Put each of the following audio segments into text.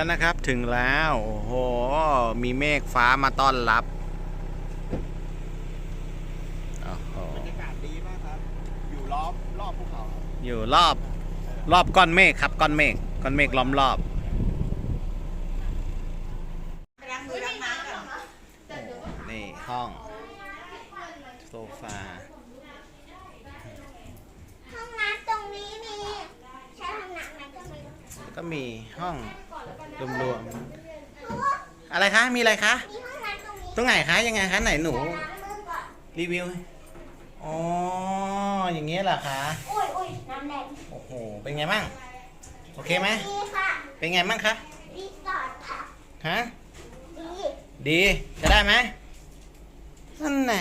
แล้วนะครับถึงแล้ว โอ้โห มีเมฆฟ้ามาต้อนรับโอ้โหบรรยากาศดีมากครับ อยู่ล้อมรอบภูเขาครับอยู่รอบรอบก้อนเมฆครับก้อนเมฆก้อนเมฆล้อมรอบล้างมือล้างน้ำก่อนนี่ห้องโซฟาห้องน้ำตรงนี้มี ใช้ห้องน้ำไหมก็ไม่รู้ แล้วก็มีห้อง รวมๆอะไรคะ มีอะไรคะมีห้องน้ำตรงนี้ตรงไหนคะ ยังไงคะ ไหนหนูล้างมือก่อนรีวิว อ๋อ อย่างเงี้ยเหรอคะอุ้ยอุ้ยน้ำแดงโอ้โห เป็นไงบ้าง โอเคไหมดีค่ะ เป็นไงบ้างคะรีสอร์ทค่ะ ฮะ ดี ดี จะได้ไหมนั่นน่ะ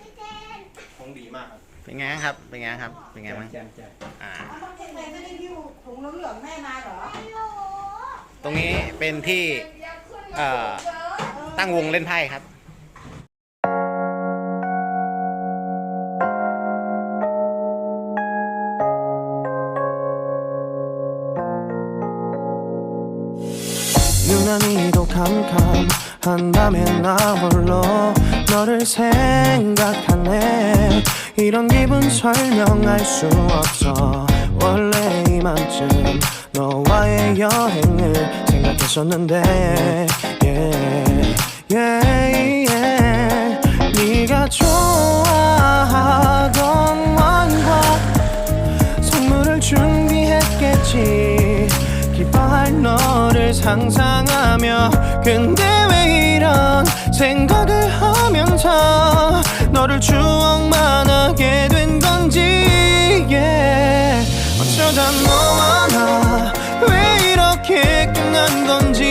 พี่เจนคงดีมากครับ เป็นไงครับ เป็นไงครับ เป็นไงบ้างแจมแจมอ่า หลืองๆแม่มาเหรอ ไม่รู้ ตรงนี้เป็นที่เอ่อตั้งวงเล่นไพ่ครับ 유난히도 캄캄한 밤에 나 홀로 너를 생각하네 이런 기분 설명할 수 없어 원래 이맘쯤 너와의 여행을 생각했었는데 yeah, yeah, yeah. 네가 좋아하던 왕과 선물을 준비했겠지 기뻐할 너를 상상하며 근데 왜 이런 생각을 하면서 너를 추억 위한 건지